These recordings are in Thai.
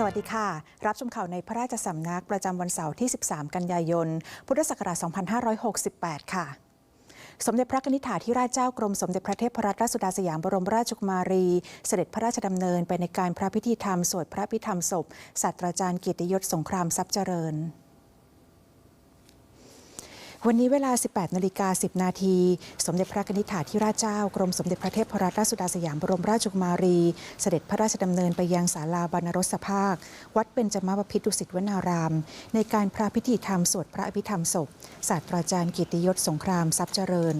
สวัสดีค่ะ รับชมข่าวในพระราชสำนักประจำวันเสาร์ที่ 13 กันยายน พุทธศักราช 2568 ค่ะสมเด็จพระนิธิถาธิราชเจ้ากรมสมเด็จพระเทพรัตนราชสุดาสยามบรมราชกุมารี เสด็จพระราชดำเนินไปในการพระพิธีธรรมสวดพระพิธรรมศพศาสตราจารย์เกียรติยศสงครามทรัพย์เจริญ วันนี้เวลา 18นาฬิกา10 นาที สมเด็จพระนิธิถาธิราชเจ้ากรมสมเด็จพระเทพรัตนราชสุดาสยามบรมราชกุมารี เสด็จพระราชดำเนินไปยังศาลาบรรณรสภาค วัดเบญจมบพิตรดุสิตวนาราม ในการพระพิธีธรรมสวดพระอภิธรรมศพศาสตราจารย์กิติยศสงครามทรัพย์เจริญ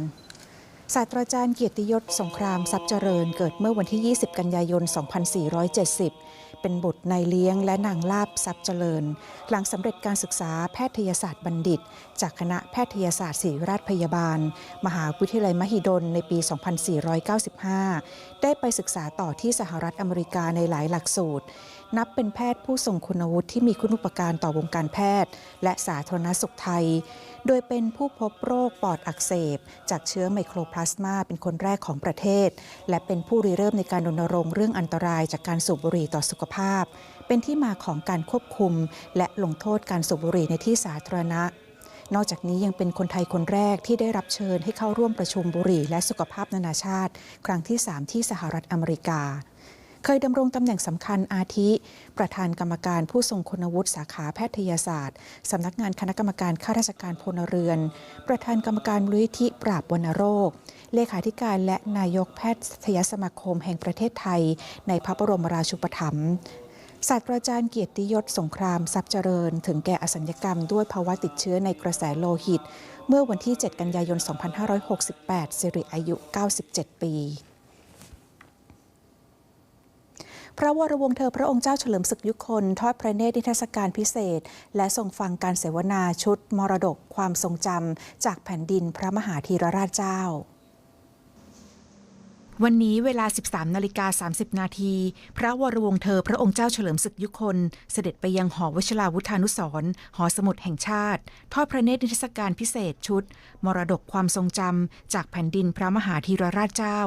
ศาสตราจารย์เกียรติยศสงครามทรัพย์เจริญเกิดเมื่อวันที่ 20 กันยายน 2470 เป็นบุตรนายเลี้ยงและนางลาบทรัพย์เจริญ หลังสำเร็จการศึกษาแพทยศาสตร์บัณฑิต จากคณะแพทยศาสตร์ศิริราชพยาบาล มหาวิทยาลัยมหิดลในปี 2495 ได้ไปศึกษาต่อที่สหรัฐอเมริกาในหลายหลักสูตร นับเป็นแพทย์ผู้ทรงคุณวุฒิที่มีคุณอุปการต่อวงการแพทย์ และสาธารณสุขไทย โดยเป็นผู้พบโรคปอดอักเสบ จากเชื้อไมโครพลาสมาเป็นคนแรกของประเทศ และเป็นผู้ริเริ่มในการรณรงค์เรื่องอันตรายจากการสูบบุหรี่ต่อสุขภาพ เป็นที่มาของการควบคุม และลงโทษการสูบบุหรี่ในที่สาธารณะนอกจากนี้ยังเป็นคนไทยคนแรกที่ได้รับเชิญให้เข้าร่วมประชุมบุหรี่และสุขภาพนานาชาติ ครั้งที่ 3 ที่สหรัฐอเมริกา เคยดำรงตำแหน่งสำคัญอาทิ ประธานกรรมการผู้ทรงคุณวุฒิสาขาแพทยศาสตร์สำนักงานคณะกรรมการข้าราชการพลเรือน ประธานกรรมการมูลนิธิปราบวัณโรค เลขาธิการและนายกแพทยสมาคมแห่งประเทศไทย ในพระบรมราชูปถัมภ์ศาสตราจารย์เกียรติยศสงครามทรัพย์เจริญ ถึงแก่อสัญกรรมด้วยภาวะติดเชื้อในกระแสโลหิต เมื่อวันที่ 7 กันยายน 2568 สิริอายุ 97 ปี พระวรวงศ์เธอพระองค์เจ้าเฉลิมศึกยุคนทอดพระเนตรนิทรรศการพิเศษ และทรงฟังการเสวนาชุดมรดกความทรงจำจากแผ่นดินพระมหาธีรราชเจ้า วันนี้เวลา 13 นาฬิกา 30 นาที พระวรวงศ์เธอพระองค์เจ้าเฉลิมศึกยุคน เสด็จไปยังหอวชิราวุธานุสรหอสมุดแห่งชาติ ทอดพระเนตรนิทรรศการพิเศษชุด มรดกความทรงจำจากแผ่นดินพระมหาธีรราชเจ้า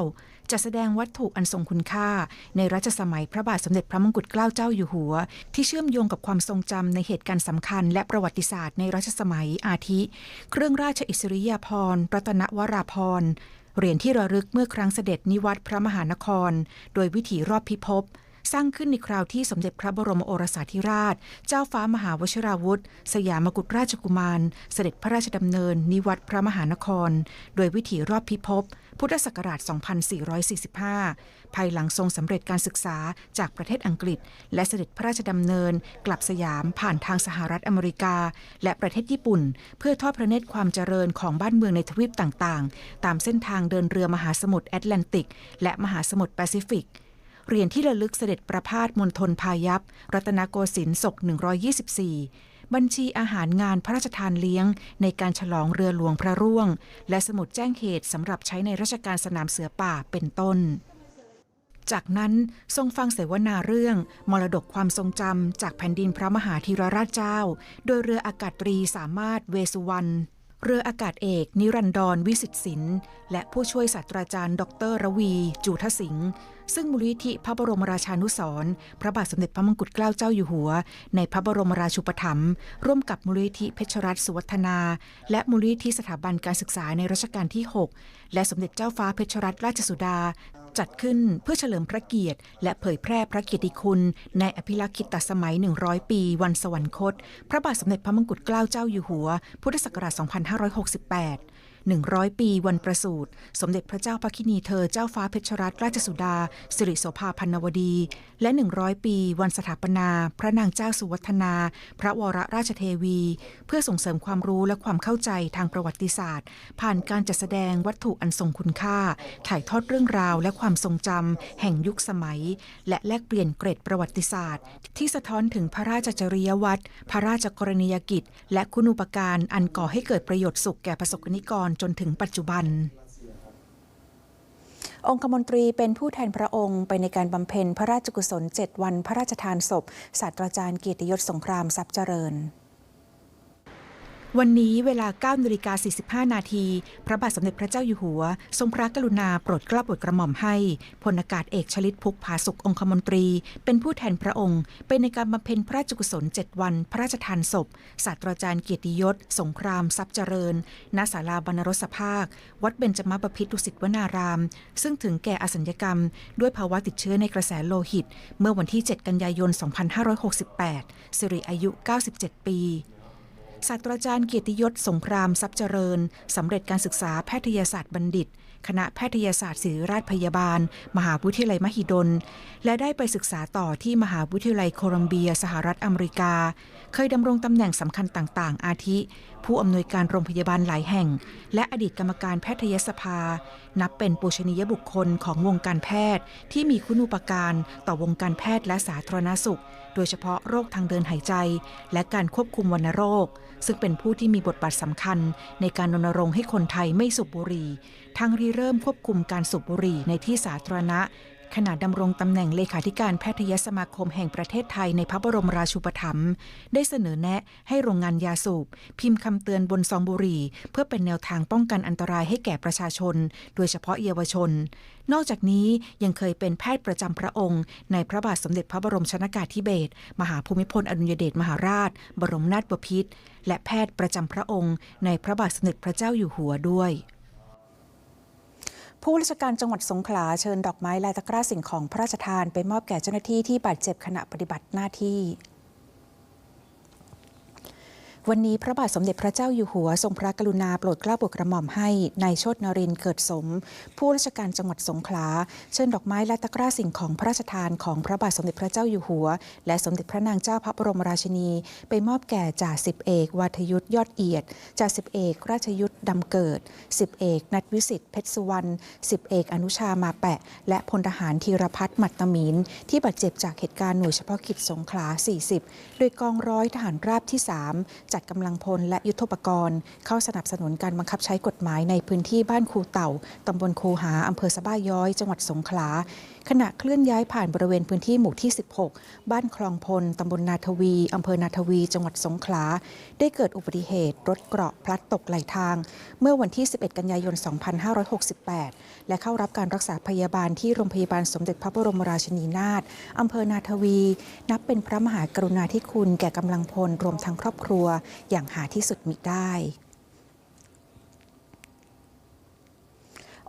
จะแสดงวัตถุอันทรงคุณค่า ในรัชสมัยพระบาทสมเด็จพระมงกุฎเกล้าเจ้าอยู่หัว ที่เชื่อมโยงกับความทรงจำในเหตุการณ์สำคัญ และประวัติศาสตร์ในรัชสมัยอาทิ เครื่องราชอิสริยาภรณ์รัตนวราภรณ์ เหรียญที่ระลึกเมื่อครั้งเสด็จนิวัตรพระมหานคร โดยวิถีรอบพิภพสร้างขึ้นในคราวที่สมเด็จพระบรมโอรสาธิราช เจ้าฟ้ามหาวชิราวุธ สยามกุฎราชกุมาร เสด็จพระราชดำเนิน นิวัตรพระมหานคร โดยวิถีรอบพิภพ พุทธศักราช 2445 ภายหลังทรงสำเร็จการศึกษาจากประเทศอังกฤษ และเสด็จพระราชดำเนิน กลับสยามผ่านทางสหรัฐอเมริกา และประเทศญี่ปุ่น เพื่อทอดพระเนตรความเจริญของบ้านเมืองในทวีปต่างๆ ตามเส้นทางเดินเรือมหาสมุทรแอตแลนติก และมหาสมุทรแปซิฟิกเหรียญที่ระลึกเสด็จประพาสมณฑลพายัพ รัตนโกสินทร์ศก 124บัญชีอาหารงานพระราชทานเลี้ยง ในการฉลองเรือหลวงพระร่วง และสมุดแจ้งเหตุสำหรับใช้ในราชการสนามเสือป่าเป็นต้น จากนั้นทรงฟังเสวนาเรื่อง มรดกความทรงจำจากแผ่นดินพระมหาธีรราชเจ้า โดยเรืออากาศตรีสามารถเวสุวรรณเรืออากาศเอกนิรันดรวิสิตศิลป์และผู้ช่วยศาสตราจารย์ ดรระวี จูทสิงห์ซึ่งมูลนิธิพระบรมราชานุสรณ์พระบาทสมเด็จพระมงกุฎเกล้าเจ้าอยู่หัว ในพระบรมราชูปถัมภ์ร่วมกับมูลนิธิเพชรรัตน์สุวัฒนา และมูลนิธิสถาบันการศึกษาในรัชกาลที่ 6 และสมเด็จเจ้าฟ้าเพชรรัตน์ราชสุดา จัดขึ้นเพื่อเฉลิมพระเกียรติ และเผยแพร่พระเกียรติคุณ ในอภิลักษิตสมัย 100 ปี วันสวรรคต พระบาทสมเด็จพระมงกุฎเกล้าเจ้าอยู่หัว พุทธศักราช 2568 100 ปีวันประสูติ สมเด็จพระเจ้าพระคินีเธอเจ้าฟ้าเพชรรัตนราชสุดา สิริโสภาพันวดี และ 100 ปีวันสถาปนา พระนางเจ้าสุวัฒนา พระวรราชเทวี เพื่อส่งเสริมความรู้และความเข้าใจทางประวัติศาสตร์ ผ่านการจัดแสดงวัตถุอันทรงคุณค่า ถ่ายทอดเรื่องราวและความทรงจำแห่งยุคสมัย และแลกเปลี่ยนเกรดประวัติศาสตร์ ที่สะท้อนถึงพระราชจริยวัตรพระราชกรณียกิจ และคุณูปการอันก่อให้เกิดประโยชน์สุขแก่ประสบนิกรจนถึงปัจจุบันองคมนตรีเป็นผู้แทนพระองค์ไปในการบำเพ็ญพระราชกุศล 7 วันพระราชทานศพศาสตราจารย์เกียรติยศสงครามทรัพย์เจริญ วันนี้เวลา9นาฬิกา45 นาที พระบาทสมเด็จพระเจ้าอยู่หัว ทรงพระกรุณาโปรดเกล้าโปรดกระหม่อมให้ พลอากาศเอกชลิตพุกผาสุของคมนตรี เป็นผู้แทนพระองค์ไปในการบำเพ็ญพระราชกุศล 7 วัน พระราชทานศพ ศาสตราจารย์เกียรติยศ สงคราม ทรัพย์เจริญ ณ ศาลาบรรณรสภาค วัดเบญจมบพิตรดุสิตวนาราม ซึ่งถึงแก่อสัญญกรรม ด้วยภาวะติดเชื้อในกระแสโลหิต เมื่อวันที่ 7 กันยายน 2568 สิริอายุ 97 ปี ศาสตราจารย์เกียรติยศสงครามทรัพย์เจริญสำเร็จการศึกษาแพทยศาสตร์บัณฑิต คณะแพทยศาสตร์ศิริราชพยาบาล มหาวิทยาลัยมหิดล และได้ไปศึกษาต่อที่มหาวิทยาลัยโคลัมเบีย สหรัฐอเมริกา เคยดำรงตำแหน่งสำคัญต่างๆ อาทิผู้อำนวยการโรงพยาบาลหลายแห่ง และอดีตกรรมการแพทยสภา นับเป็นปูชนียบุคคลของวงการแพทย์ ที่มีคุณูปการต่อวงการแพทย์และสาธารณสุข โดยเฉพาะโรคทางเดินหายใจ และการควบคุมวัณโรค ซึ่งเป็นผู้ที่มีบทบาทสำคัญ ในการรณรงค์ให้คนไทยไม่สูบบุหรี่ทางรีเริ่มควบคุมการสูบบุหรี่ในที่สาธารณะ ขณะดำรงตำแหน่งเลขาธิการแพทยสมาคมแห่งประเทศไทยในพระบรมราชูปถัมภ์ได้เสนอแนะให้โรงงานยาสูบ พิมพ์คำเตือนบนซองบุหรี่ เพื่อเป็นแนวทางป้องกันอันตรายให้แก่ประชาชน โดยเฉพาะเยาวชน นอกจากนี้ยังเคยเป็นแพทย์ประจำพระองค์ ในพระบาทสมเด็จพระบรมชนากาธิเบศรมหาภูมิพลอดุลยเดชมหาราช บรมนาถบพิตรและแพทย์ประจำพระองค์ ในพระบาทสมเด็จพระเจ้าอยู่หัวด้วย ผู้ราชการจังหวัดสงขลาเชิญดอกไม้ลายตะกร้าสิ่งของพระราชทานไปมอบแก่เจ้าหน้าที่ที่บาดเจ็บขณะปฏิบัติหน้าที่ วันนี้พระบาทสมเด็จพระเจ้าอยู่หัว ทรงพระกรุณาโปรดเกล้าโปรดกระหม่อมให้นายชตนรินเกิดสม ผู้ราชการจังหวัดสงขลา เชิญดอกไม้และตะกร้าสิ่งของพระราชทานของพระบาทสมเด็จพระเจ้าอยู่หัว และสมเด็จพระนางเจ้าพระบรมราชินี ไปมอบแก่จ่าสิบเอกวาทยุทธยอดเอียดจ่าสิบเอกราชยุทธดำเกิดสิบเอกนัทวิสิทธิ์เพชรสุวรรณสิบเอกอนุชามาแปะ และพลทหารธีรพัฒน์มัดตมินที่บาดเจ็บจากเหตุการณ์หน่วยเฉพาะกิจสงขลา 40 โดยกองร้อยทหารราบที่ 3จัดกำลังพลและยุทธปกรณ์ เข้าสนับสนุนการบังคับใช้กฎหมายในพื้นที่บ้านคูเต่าตำบลคูหาอำเภอสะบ้าย้อย จังหวัดสงขลา ขณะเคลื่อนย้ายผ่านบริเวณพื้นที่หมู่ที่ 16 บ้านคลองพลตำบลนาทวีอำเภอนาทวี จังหวัดสงขลา ได้เกิดอุบัติเหตุ รถเกราะพลัดตกไหลทาง เมื่อวันที่ 11 กันยายน 2568 และเข้ารับการรักษาพยาบาลที่โรงพยาบาลสมเด็จพระบรมราชินีนาถอำเภอนาทวี นับเป็นพระมหากรุณาธิคุณแก่กำลังพลรวมทั้งครอบครัว อย่างหาที่สุดมิได้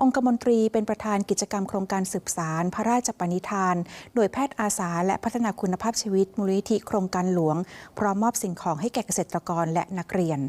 องคมนตรีเป็นประธานกิจกรรมโครงการสืบสาร พระราชปณิธาน โดยแพทย์อาสา และพัฒนาคุณภาพชีวิตมูลนิธิโครงการหลวง พร้อมมอบสิ่งของให้แก่เกษตรกรและนักเรียน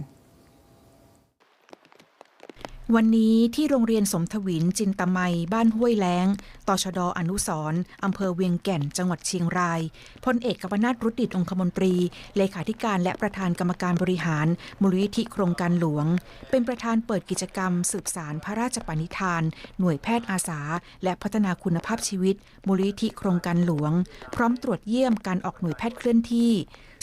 วันนี้ที่โรงเรียนสมทวินจินตมัย บ้านห้วยแล้งตชดอนุสรอำเภอเวียงแก่นจังหวัดเชียงรายพลเอกกบนาถรุดดิตองคมนตรี เลขาธิการและประธานกรรมการบริหาร มูลนิธิโครงการหลวง เป็นประธานเปิดกิจกรรม สืบสารพระราชปณิธาน หน่วยแพทย์อาสา และพัฒนาคุณภาพชีวิต มูลนิธิโครงการหลวง พร้อมตรวจเยี่ยมการออกหน่วยแพทย์เคลื่อนที่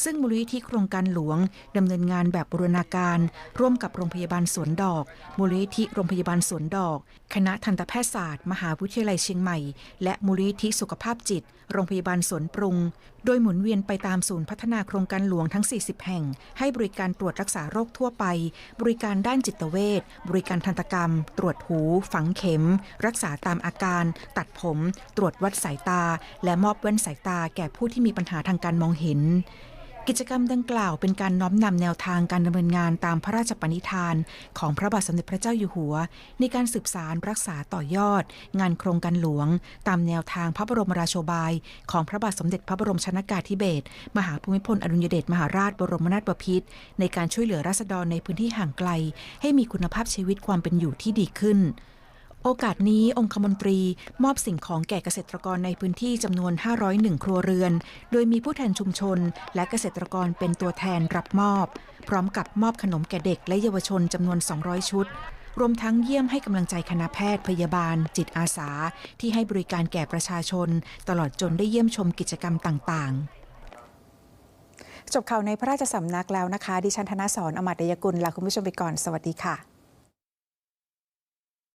ซึ่งมูลนิธิโครงการหลวงดำเนินงานแบบบูรณาการ ร่วมกับโรงพยาบาลสวนดอก มูลนิธิโรงพยาบาลสวนดอก คณะทันตแพทยศาสตร์ มหาวิทยาลัยเชียงใหม่ และมูลนิธิสุขภาพจิต โรงพยาบาลสวนปรุง โดยหมุนเวียนไปตามศูนย์พัฒนาโครงการหลวงทั้ง 40 แห่ง ให้บริการตรวจรักษาโรคทั่วไป บริการด้านจิตเวชบริการทันตกรรม ตรวจหู ฝังเข็ม รักษาตามอาการ ตัดผม ตรวจวัดสายตา และมอบแว่นสายตาแก่ผู้ที่มีปัญหาทางการมองเห็น กิจกรรมดังกล่าวเป็นการน้อมนำแนวทางการดำเนินงานตามพระราชปณิธาน ของพระบาทสมเด็จพระเจ้าอยู่หัว ในการสืบสารรักษาต่อยอด งานโครงการหลวง ตามแนวทางพระบรมราโชบาย ของพระบาทสมเด็จพระบรมชนากาธิเบศรมหาภูมิพลอดุลยเดชมหาราชบรมนาถบพิตรในการช่วยเหลือราษฎรในพื้นที่ห่างไกล ให้มีคุณภาพชีวิตความเป็นอยู่ที่ดีขึ้น โอกาสนี้องคมนตรีมอบสิ่งของแก่เกษตรกรในพื้นที่จำนวน 501 ครัวเรือน โดยมีผู้แทนชุมชน และเกษตรกรเป็นตัวแทนรับมอบ พร้อมกับมอบขนมแก่เด็กและเยาวชนจำนวน 200 ชุด รวมทั้งเยี่ยมให้กำลังใจคณะแพทย์พยาบาล จิตอาสา ที่ให้บริการแก่ประชาชน ตลอดจนได้เยี่ยมชมกิจกรรมต่างๆจบข่าวในพระราชสำนักแล้วนะคะ ดิฉันธนสรอมตยกุลลาคุณผู้ชมไปก่อน สวัสดีค่ะ